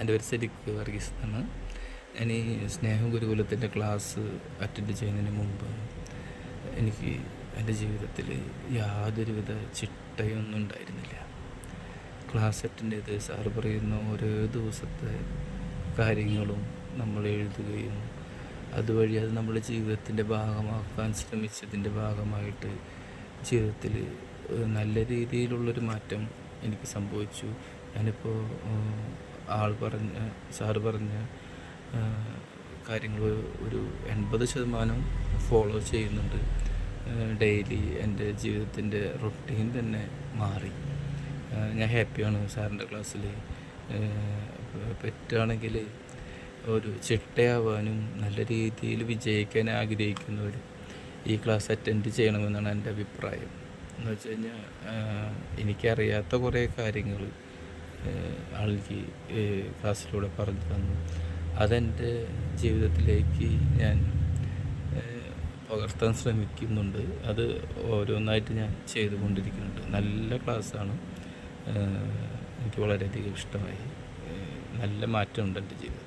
എന്റെ പേര് സെരിക്ക് വർഗീസ് എന്നാണ്. ഈ സ്നേഹം ഗുരുകുലത്തിന്റെ ക്ലാസ് അറ്റൻഡ് ചെയ്യുന്നതിന് മുമ്പ് എനിക്ക് എന്റെ ജീവിതത്തിൽ യാതൊരുവിധ ചിട്ടയൊന്നും ഉണ്ടായിരുന്നില്ല. ക്ലാസ് അറ്റൻഡ് ചെയ്ത് സാറ് പറയുന്ന ഓരോ ദിവസത്തെ കാര്യങ്ങളും നമ്മൾ എഴുതുകയും അതുവഴി അത് നമ്മുടെ ജീവിതത്തിന്റെ ഭാഗമാക്കാൻ ശ്രമിച്ചതിന്റെ ഭാഗമായിട്ട് ജീവിതത്തിൽ നല്ല രീതിയിലുള്ളൊരു മാറ്റം എനിക്ക് സംഭവിച്ചു. ഞാനിപ്പോൾ ആൾ പറഞ്ഞ സാറ് പറഞ്ഞ കാര്യങ്ങൾ ഒരു എൺപത് ശതമാനം ഫോളോ ചെയ്യുന്നുണ്ട്. ഡെയിലി എന്റെ ജീവിതത്തിന്റെ റൊട്ടീൻ തന്നെ മാറി. ഞാൻ ഹാപ്പിയാണ് സാറിന്റെ ക്ലാസ്സിൽ പെറ്റാണെങ്കിൽ ഒരു ചിട്ടയാവാനും നല്ല രീതിയിൽ വിജയിക്കാൻ ആഗ്രഹിക്കുന്നവർ ഈ ക്ലാസ് അറ്റൻഡ് ചെയ്യണമെന്നാണ് എന്റെ അഭിപ്രായം. എന്ന് വെച്ച് കഴിഞ്ഞാൽ എനിക്കറിയാത്ത കുറേ കാര്യങ്ങൾ ആൾക്ക് ക്ലാസ്സിലൂടെ പറഞ്ഞു തന്നു. അതെന്റെ ജീവിതത്തിലേക്ക് ഞാൻ പകർത്താൻ ശ്രമിക്കുന്നുണ്ട്. അത് ഓരോന്നായിട്ട് ഞാൻ ചെയ്തുകൊണ്ടിരിക്കുന്നുണ്ട്. നല്ല ക്ലാസ്സാണ്. എനിക്ക് വളരെയധികം ഇഷ്ടമായി. നല്ല മാറ്റമുണ്ട് എന്റെ ജീവിതത്തിൽ.